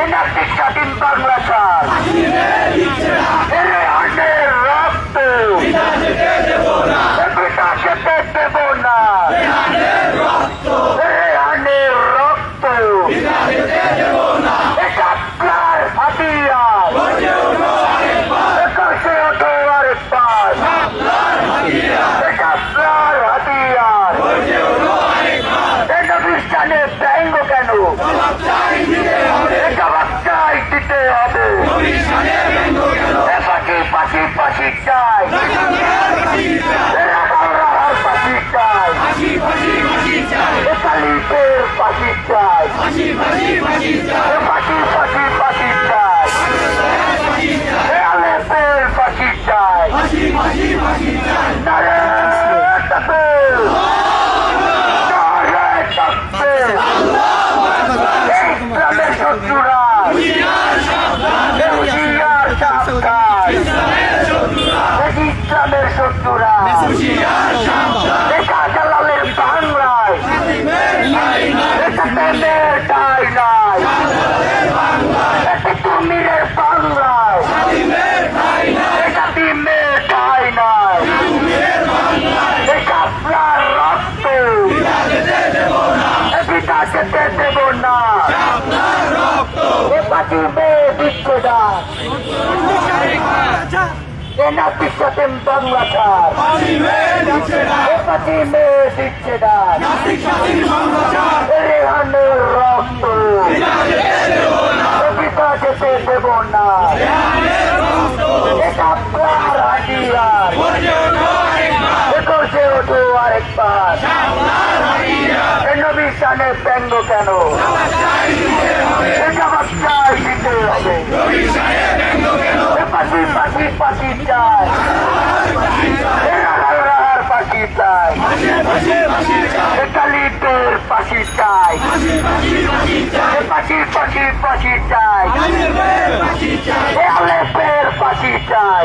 এনার শিক্ষাধীন বাংলা সাল চাই ফাঁসি চাই চাই পূর্বে বিশ্বদাস। সেনা বিশ্বতেন বাংলাচার। এপাতিমে বিচ্ছেদাস। রেহানের রক্ত। কবিতা যেতে দেব না এটা আপনার হাজিরার করছে ওঠো আরেকবার। নবী সানে ব্যঙ্গ কেন? পাখি চাই পাখি চাই কালিদের পাখি চাই পাখি পাখি পাখি চাই আলেপের পাখি চাই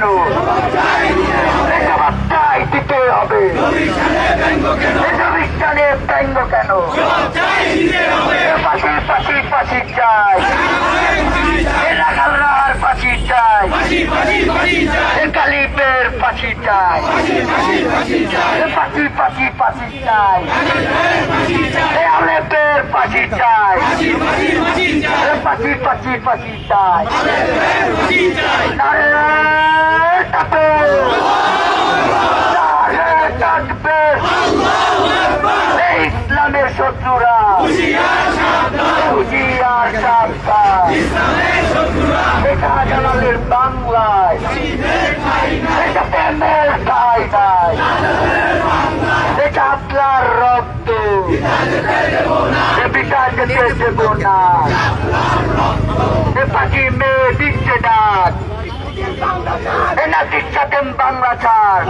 কেন বার্তায় দিতে হবে ব্যঙ্গ কেন পাশি পাশি পাশি চাই এ রাখালরার পাশি চাই এ কালিপের পাশি চাই পাশি পাশি পাশি চাই আলেপের পাশি চাই পাশি পাশি পাশি চাই ইসলামের শত্রুরা। হুজিয়ার সাবধান এটা জালালের বাংলায় এটা প্রেমের ঠাই নাই এটা আপনার রক্ত যেতে দেব না এ পাখি মেয়ে দিচ্ছে ডাক এ না দীক্ষা দেন বাংলা ছাড়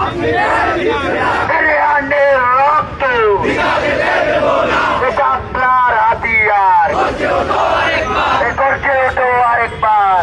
এ রেহানের রক্ত এটা আপনার হাতিয়ার করছে ওঠো আরেকবার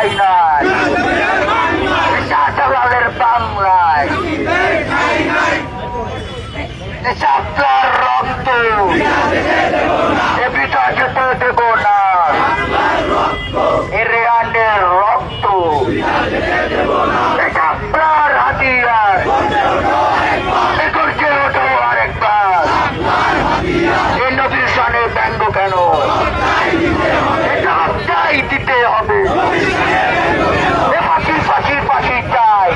মেটাই নাই। শাহ জালালের বাংলায় সাতলার রক্ত। এ যেতে দেব না এ রেহানের রক্ত এটা আপনার হাতিয়ার এ করছে ওঠো আরেকবার এ নবীর সানে ব্যঙ্গ কেন এটা চাই দিতে হবে এ পাখি পাখি পাখি চাই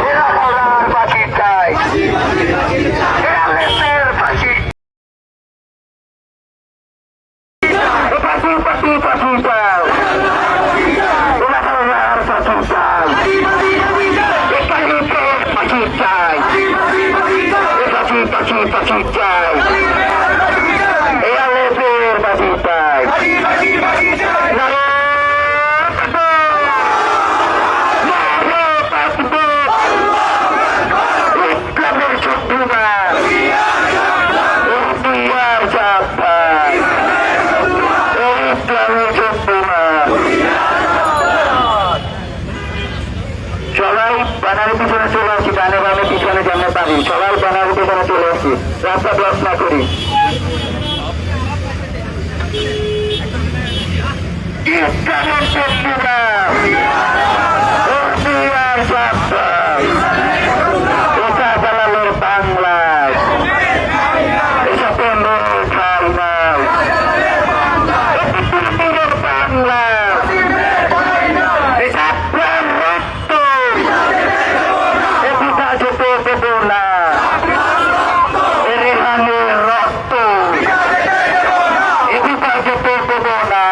এ রাখালার পাখি চাই এ আলেসের পাখি এ পাখি পাখি পাখি চাই এ রাখালার পাখি চাই এ কালিপের পাখি চাই এ পাখি পাখি পাখি চাই এ আলেসের পাখি চাই নারে ইসলামের শত্রুরা ইন্ডিয়ার জাপান ইসলামের শত্রুরা সবাই ব্যানারের পিছনে চলে আসি ডানে বামে পারি সবাই ব্যানারের পিছনে চলে আসি রাস্তা ব্লক না করি। ইসলামের শত্রুরা ইন্ডিয়ার জাপান এটা জালালের বাংলায় এসাথে মেয়ে খাই নাই এটি পৃথিবীর বাংলা এটা আপনার রক্ত এপিতা যেতে দেব না এ রেহানের রক্ত এপিতা যেতে দেব না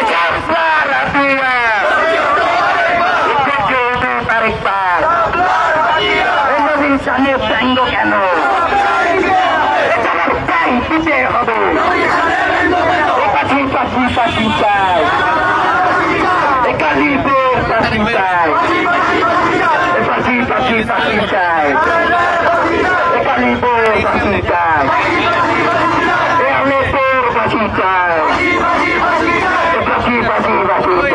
এটা আপনার হাতিয়ার এটি চৌধুরী তারেকবার এই নবীন সামনে ব্যঙ্গ কেন এটা চাই দিতে হবে এ পাখি পাখি চাই কালিপের পাখি চাই পাখি পাখি পাখি চাই কালিপের পাখি চাই এ আলেপের পাখি চাই